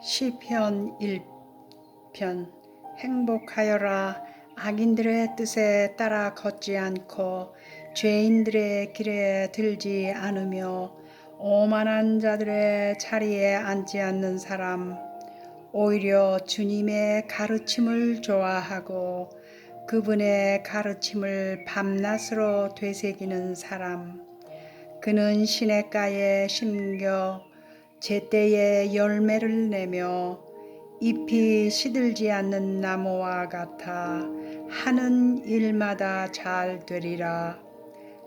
시편 1편 행복하여라. 악인들의 뜻에 따라 걷지 않고 죄인들의 길에 들지 않으며 오만한 자들의 자리에 앉지 않는 사람 오히려 주님의 가르침을 좋아하고 그분의 가르침을 밤낮으로 되새기는 사람. 그는 시냇가에 심겨 제때에 열매를 내며 잎이 시들지 않는 나무와 같아 하는 일마다 잘 되리라.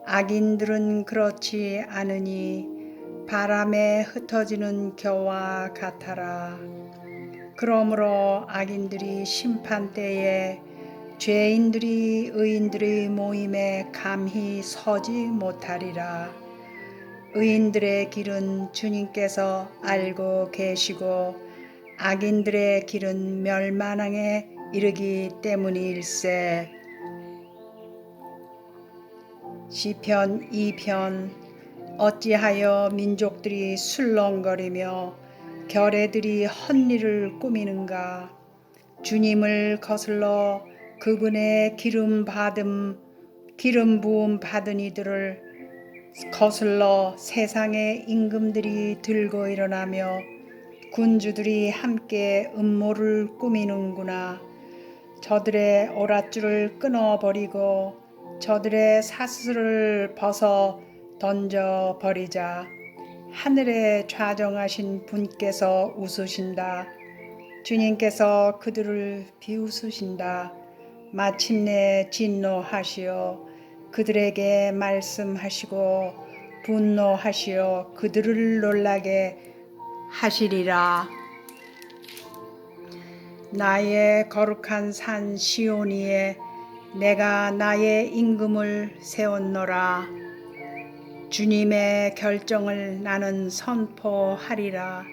악인들은 그렇지 않으니 바람에 흩어지는 겨와 같아라. 그러므로 악인들이 심판 때에 죄인들이 의인들의 모임에 감히 서지 못하리라. 의인들의 길은 주님께서 알고 계시고 악인들의 길은 멸망에 이르기 때문일세. 시편 2편 어찌하여 민족들이 술렁거리며 결애들이 헛일을 꾸미는가 주님을 거슬러 그분의 기름 받음 기름 부음 받은 이들을 거슬러 세상의 임금들이 들고 일어나며 군주들이 함께 음모를 꾸미는구나. 저들의 오랏줄을 끊어버리고 저들의 사슬을 벗어 던져버리자. 하늘에 좌정하신 분께서 웃으신다. 주님께서 그들을 비웃으신다. 마침내 진노하시어 그들에게 말씀하시고 분노하시어 그들을 놀라게 하시리라. 나의 거룩한 산 시오니에 내가 나의 임금을 세웠노라. 주님의 결정을 나는 선포하리라.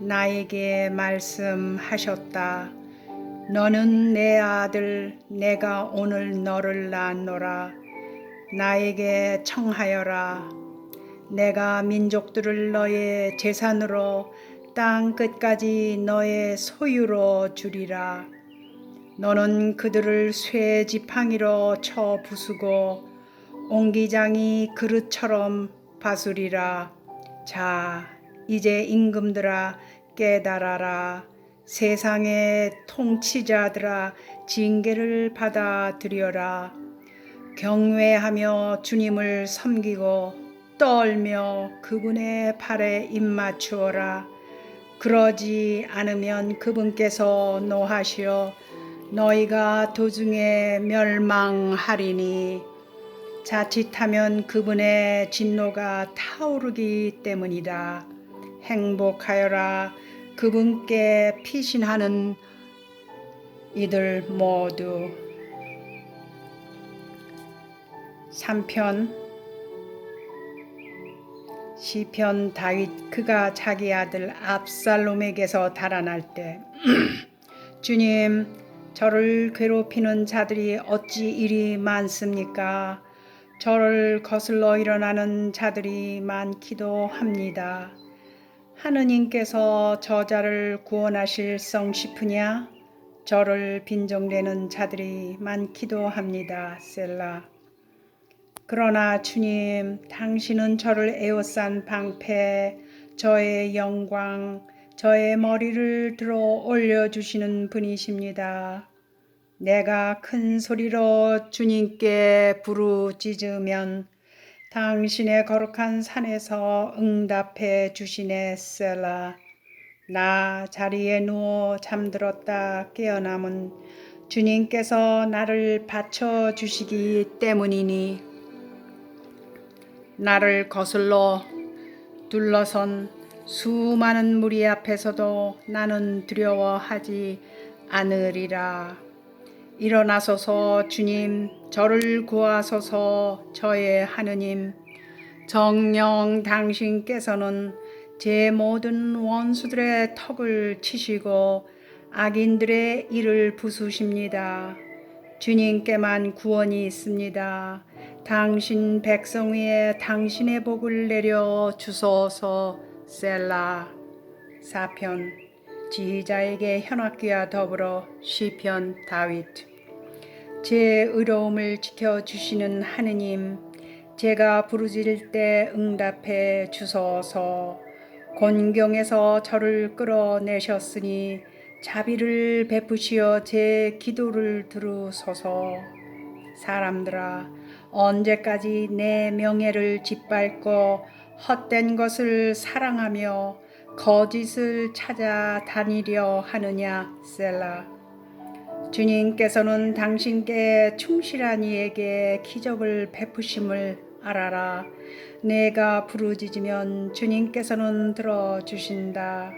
나에게 말씀하셨다. 너는 내 아들, 내가 오늘 너를 낳노라. 나에게 청하여라. 내가 민족들을 너의 재산으로 땅 끝까지 너의 소유로 주리라. 너는 그들을 쇠 지팡이로 쳐 부수고 옹기장이 그릇처럼 바수리라. 자, 이제 임금들아 깨달아라. 세상의 통치자들아 징계를 받아들여라. 경외하며 주님을 섬기고 떨며 그분의 발에 입맞추어라. 그러지 않으면 그분께서 노하시어 너희가 도중에 멸망하리니 자칫하면 그분의 진노가 타오르기 때문이다. 행복하여라. 그분께 피신하는 이들 모두 3편 시편 다윗 그가 자기 아들 압살롬에게서 달아날 때 주님 저를 괴롭히는 자들이 어찌 이리 많습니까? 저를 거슬러 일어나는 자들이 많기도 합니다. 하느님께서 저자를 구원하실 성시프냐? 저를 빈정대는 자들이 많기도 합니다. 셀라. 그러나 주님, 당신은 저를 에워싼 방패, 저의 영광, 저의 머리를 들어 올려주시는 분이십니다. 내가 큰 소리로 주님께 부르짖으면 당신의 거룩한 산에서 응답해 주시네 셀라. 나 자리에 누워 잠들었다 깨어남은 주님께서 나를 받쳐 주시기 때문이니 나를 거슬러 둘러선 수많은 무리 앞에서도 나는 두려워하지 않으리라. 일어나소서 주님 저를 구하소서 저의 하느님 정령 당신께서는 제 모든 원수들의 턱을 치시고 악인들의 일을 부수십니다. 주님께만 구원이 있습니다. 당신 백성 위에 당신의 복을 내려 주소서 셀라. 사편. 지휘자에게 현악기와 더불어 시편 다윗. 제 의로움을 지켜 주시는 하느님 제가 부르짖을 때 응답해 주소서. 곤경에서 저를 끌어내셨으니 자비를 베푸시어 제 기도를 들으소서. 사람들아 언제까지 내 명예를 짓밟고 헛된 것을 사랑하며 거짓을 찾아 다니려 하느냐 셀라? 주님께서는 당신께 충실한 이에게 기적을 베푸심을 알아라. 내가 부르짖으면 주님께서는 들어주신다.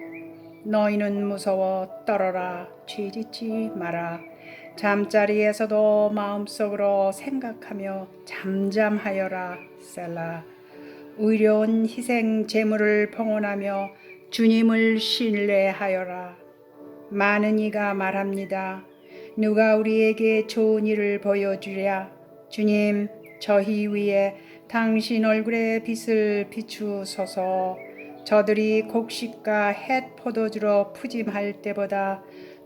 너희는 무서워 떨어라. 취짓지 마라 잠자리에서도 마음속으로 생각하며 잠잠하여라 셀라. 의로운 희생 제물을 봉헌하며 주님을 신뢰하여라. 많은 이가 말합니다. 누가 우리에게 좋은 일을 보여주랴? 주님 저희 위에 당신 얼굴의 빛을 비추소서. 저들이 곡식과 햇 포도주로 푸짐할 때보다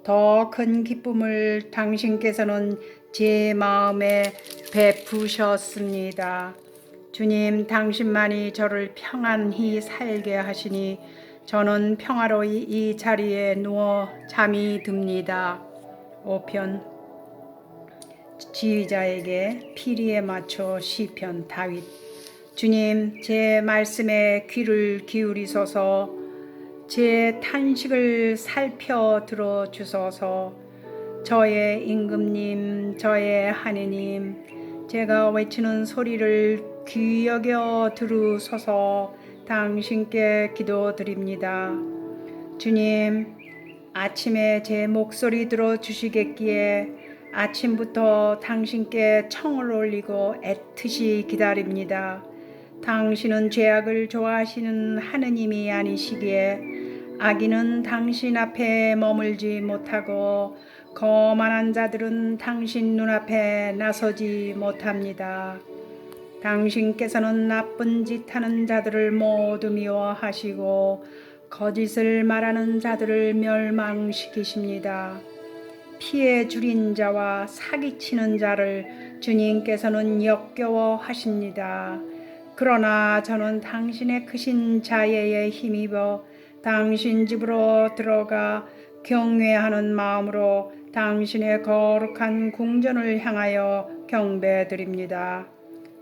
더 큰 기쁨을 당신께서는 제 마음에 베푸셨습니다. 주님, 당신만이 저를 평안히 살게 하시니 저는 평화로이 이 자리에 누워 잠이 듭니다. 5편 지휘자에게 피리에 맞춰 시편 다윗 주님 제 말씀에 귀를 기울이소서 제 탄식을 살펴 들어 주소서. 저의 임금님 저의 하느님 제가 외치는 소리를 귀 여겨 들으소서. 당신께 기도드립니다. 주님 아침에 제 목소리 들어 주시겠기에 아침부터 당신께 청을 올리고 애트시 기다립니다. 당신은 죄악을 좋아하시는 하느님이 아니시기에 악인은 당신 앞에 머물지 못하고 거만한 자들은 당신 눈앞에 나서지 못합니다. 당신께서는 나쁜 짓 하는 자들을 모두 미워하시고 거짓을 말하는 자들을 멸망시키십니다. 피해 줄인 자와 사기치는 자를 주님께서는 역겨워 하십니다. 그러나 저는 당신의 크신 자애에 힘입어 당신 집으로 들어가 경외하는 마음으로 당신의 거룩한 궁전을 향하여 경배드립니다.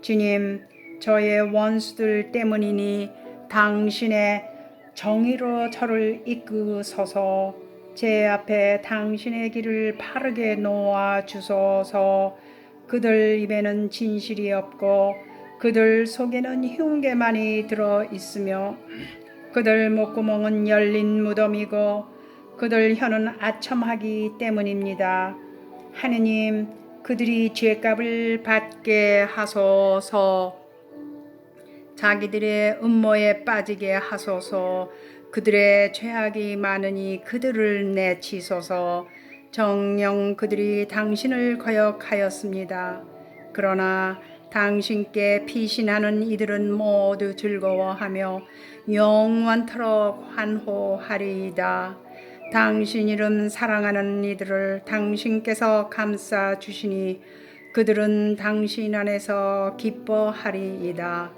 주님, 저의 원수들 때문이니 당신의 정의로 저를 이끄소서 제 앞에 당신의 길을 바르게 놓아 주소서 그들 입에는 진실이 없고 그들 속에는 흉계만이 들어 있으며 그들 목구멍은 열린 무덤이고 그들 혀는 아첨하기 때문입니다. 하느님 그들이 죄값을 받게 하소서 자기들의 음모에 빠지게 하소서 그들의 죄악이 많으니 그들을 내치소서 정령 그들이 당신을 거역하였습니다. 그러나 당신께 피신하는 이들은 모두 즐거워하며 영원토록 환호하리이다. 당신 이름 사랑하는 이들을 당신께서 감싸 주시니 그들은 당신 안에서 기뻐하리이다.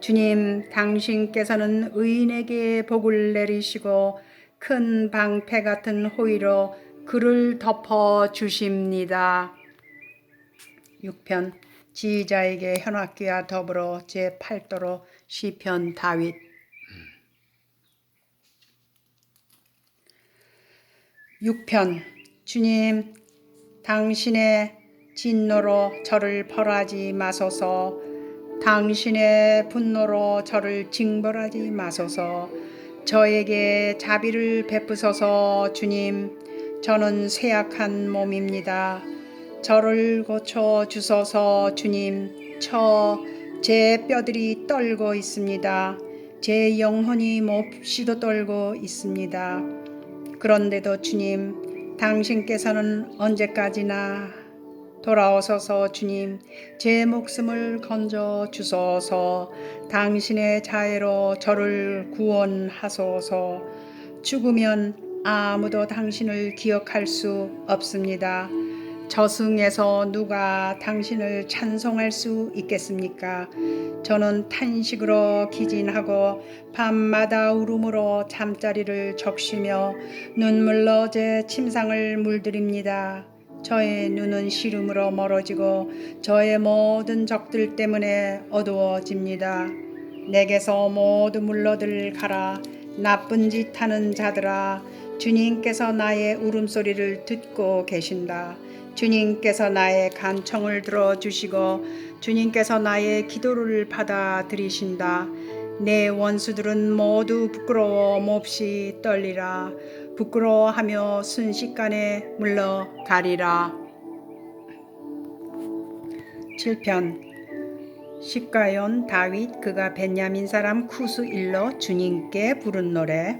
주님, 당신께서는 의인에게 복을 내리시고 큰 방패 같은 호의로 그를 덮어 주십니다. 6편 지휘자에게 현악기와 더불어 제8도로 시편 다윗. 6편. 주님 당신의 진노로 저를 벌하지 마소서. 당신의 분노로 저를 징벌하지 마소서. 저에게 자비를 베푸소서 주님. 저는 쇠약한 몸입니다 저를 고쳐 주소서 주님. 저 제 뼈들이 떨고 있습니다. 제 영혼이 몹시도 떨고 있습니다. 그런데도 주님 당신께서는 언제까지나 돌아오소서 주님. 제 목숨을 건져 주소서. 당신의 자애로 저를 구원하소서. 죽으면 아무도 당신을 기억할 수 없습니다. 저승에서 누가 당신을 찬송할 수 있겠습니까? 저는 탄식으로 기진하고 밤마다 울음으로 잠자리를 적시며 눈물로 제 침상을 물들입니다. 저의 눈은 시름으로 멀어지고 저의 모든 적들 때문에 어두워집니다. 내게서 모두 물러들 가라. 나쁜 짓 하는 자들아. 주님께서 나의 울음소리를 듣고 계신다. 주님께서 나의 간청을 들어주시고 주님께서 나의 기도를 받아들이신다. 내 원수들은 모두 부끄러워 몹시 떨리라. 부끄러워하며 순식간에 물러가리라. 7편 시가연 다윗 그가 베냐민 사람 쿠스 일러 주님께 부른 노래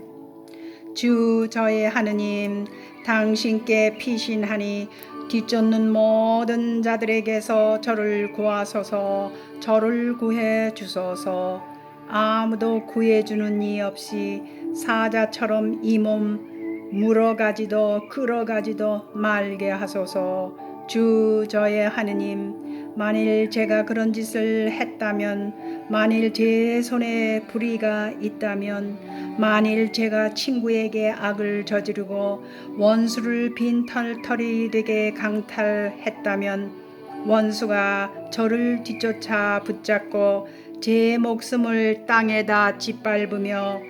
주 저의 하느님 당신께 피신하니 뒤쫓는 모든 자들에게서 저를 구하소서 저를 구해 주소서. 아무도 구해주는 이 없이 사자처럼 이 몸 물어가지도 끌어가지도 말게 하소서. 주 저의 하느님 만일 제가 그런 짓을 했다면 만일 제 손에 불의가 있다면 만일 제가 친구에게 악을 저지르고 원수를 빈 털털이 되게 강탈했다면 원수가 저를 뒤쫓아 붙잡고 제 목숨을 땅에다 짓밟으며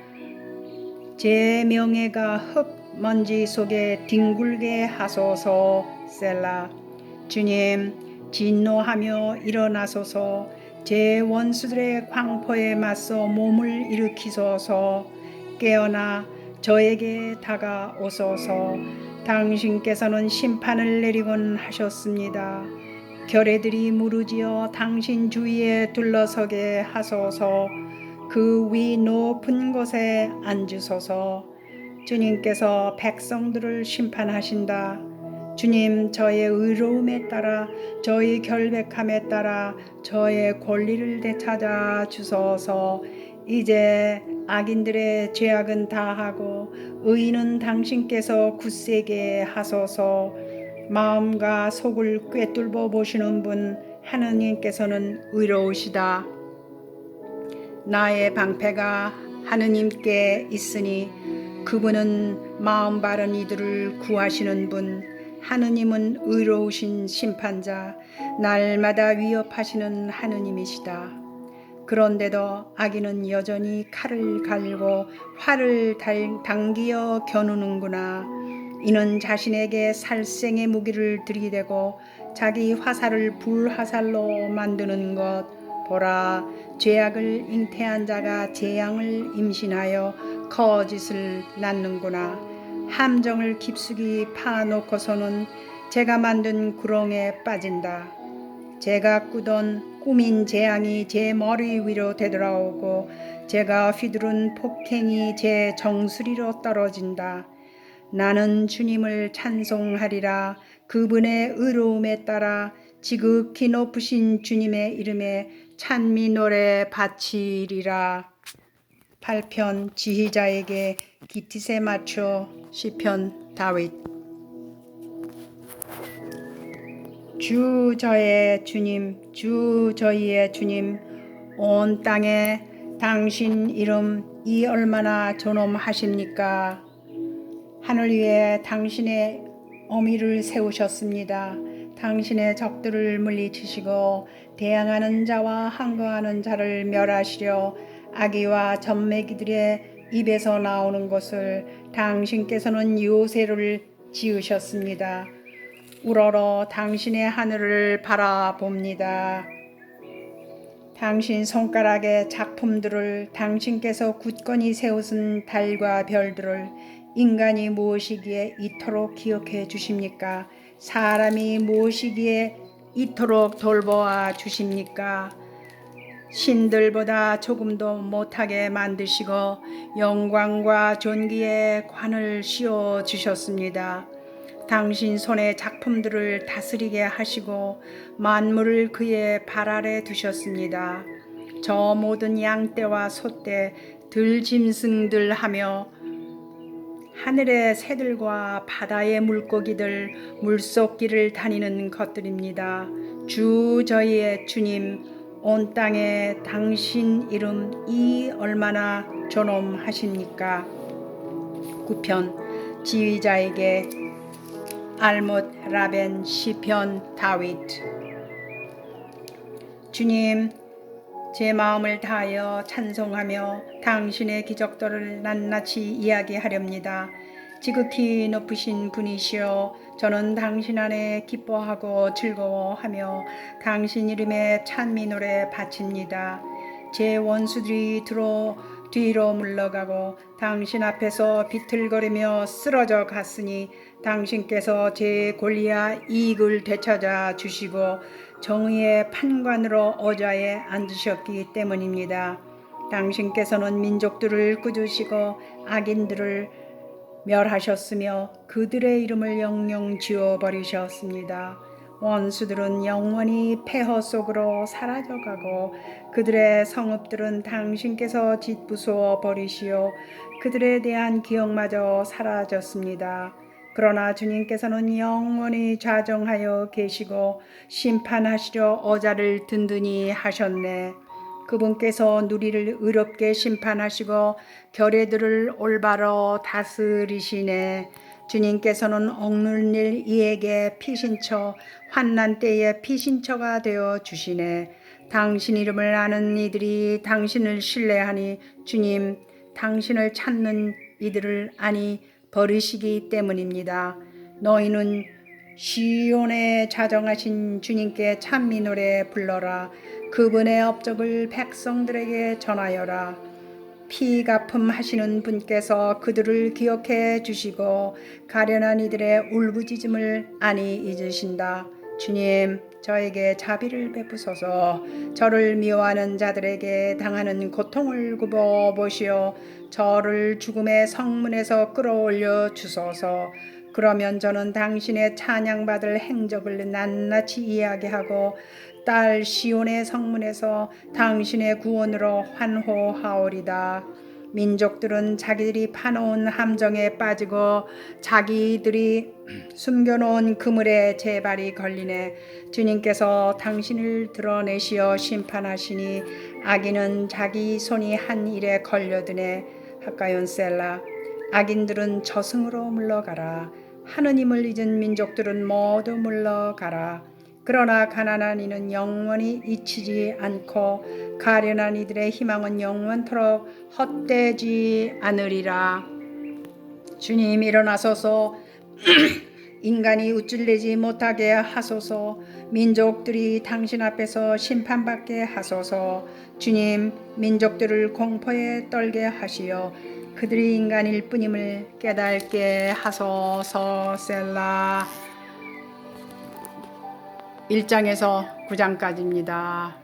제 명예가 흙 먼지 속에 뒹굴게 하소서. 셀라. 주님 진노하며 일어나소서. 제 원수들의 광포에 맞서 몸을 일으키소서. 깨어나 저에게 다가오소서. 당신께서는 심판을 내리곤 하셨습니다. 결애들이 무르지어 당신 주위에 둘러서게 하소서. 그 위 높은 곳에 앉으소서. 주님께서 백성들을 심판하신다. 주님 저의 의로움에 따라 저의 결백함에 따라 저의 권리를 되찾아 주소서. 이제 악인들의 죄악은 다 하고 의인은 당신께서 굳세게 하소서. 마음과 속을 꿰뚫어 보시는 분 하느님께서는 의로우시다. 나의 방패가 하느님께 있으니 그분은 마음 바른 이들을 구하시는 분 하느님은 의로우신 심판자 날마다 위협하시는 하느님이시다. 그런데도 악인은 여전히 칼을 갈고 활을 당기어 겨누는구나. 이는 자신에게 살생의 무기를 들이대고 자기 화살을 불화살로 만드는 것. 보라, 죄악을 잉태한 자가 재앙을 임신하여 거짓을 낳는구나. 함정을 깊숙이 파놓고서는 제가 만든 구렁에 빠진다. 제가 꾸던 꾸민 재앙이 제 머리 위로 되돌아오고 제가 휘두른 폭행이 제 정수리로 떨어진다. 나는 주님을 찬송하리라. 그분의 의로움에 따라 지극히 높으신 주님의 이름에 찬미 노래 바치리라. 8편 지휘자에게 기티세 맞춰 시편 다윗. 주 저의 주님 주 저희의 주님 온 땅에 당신 이름 이 얼마나 존엄하십니까? 하늘 위에 당신의 어미를 세우셨습니다. 당신의 적들을 물리치시고 대항하는 자와 항거하는 자를 멸하시려 아기와 젖매기들의 입에서 나오는 것을 당신께서는 요새를 지으셨습니다. 우러러 당신의 하늘을 바라봅니다. 당신 손가락의 작품들을 당신께서 굳건히 세우신 달과 별들을 인간이 무엇이기에 이토록 기억해 주십니까? 사람이 무엇이기에 이토록 돌보아 주십니까? 신들보다 조금도 못하게 만드시고 영광과 존귀의 관을 씌워 주셨습니다. 당신 손의 작품들을 다스리게 하시고 만물을 그의 발 아래 두셨습니다. 저 모든 양떼와 소떼, 들짐승들 하며 하늘의 새들과 바다의 물고기들 물속 길을 다니는 것들입니다. 주 저희의 주님 온 땅에 당신 이름 이 얼마나 존엄하십니까? 9편 지휘자에게 알못 라벤 시편 다윗 주님 제 마음을 다하여 찬송하며 당신의 기적들을 낱낱이 이야기하렵니다. 지극히 높으신 분이시여 저는 당신 안에 기뻐하고 즐거워하며 당신 이름에 찬미 노래 바칩니다. 제 원수들이 들어 뒤로 물러가고 당신 앞에서 비틀거리며 쓰러져 갔으니 당신께서 제 골리아 이익을 되찾아 주시고 정의의 판관으로 어자에 앉으셨기 때문입니다. 당신께서는 민족들을 꾸짖으시고 악인들을 멸하셨으며 그들의 이름을 영영 지워버리셨습니다. 원수들은 영원히 폐허 속으로 사라져가고 그들의 성읍들은 당신께서 짓부수어 버리시오 그들에 대한 기억마저 사라졌습니다. 그러나 주님께서는 영원히 좌정하여 계시고 심판하시려 어자를 든든히 하셨네. 그분께서 누리를 의롭게 심판하시고 결의들을 올바로 다스리시네. 주님께서는 억눌 일 이에게 피신처 환난 때에 피신처가 되어 주시네. 당신 이름을 아는 이들이 당신을 신뢰하니 주님 당신을 찾는 이들을 아니 버리시기 때문입니다. 너희는 시온에 자정하신 주님께 찬미 노래 불러라. 그분의 업적을 백성들에게 전하여라. 피 갚음 하시는 분께서 그들을 기억해 주시고 가련한 이들의 울부짖음을 아니 잊으신다. 주님, 저에게 자비를 베푸소서. 저를 미워하는 자들에게 당하는 고통을 굽어 보시어 저를 죽음의 성문에서 끌어올려 주소서. 그러면 저는 당신의 찬양받을 행적을 낱낱이 이야기하고 딸 시온의 성문에서 당신의 구원으로 환호하오리다. 민족들은 자기들이 파놓은 함정에 빠지고 자기들이 숨겨놓은 그물에 재발이 걸리네. 주님께서 당신을 드러내시어 심판하시니 악인은 자기 손이 한 일에 걸려드네. 하가연 셀라 악인들은 저승으로 물러가라. 하느님을 잊은 민족들은 모두 물러가라 그러나 가난한 이는 영원히 잊히지 않고 가련한 이들의 희망은 영원토록 헛되지 않으리라. 주님 일어나소서. 인간이 우쭐내지 못하게 하소서. 민족들이 당신 앞에서 심판받게 하소서. 주님 민족들을 공포에 떨게 하시어 그들이 인간일 뿐임을 깨닫게 하소서. 셀라 1장에서 9장까지입니다.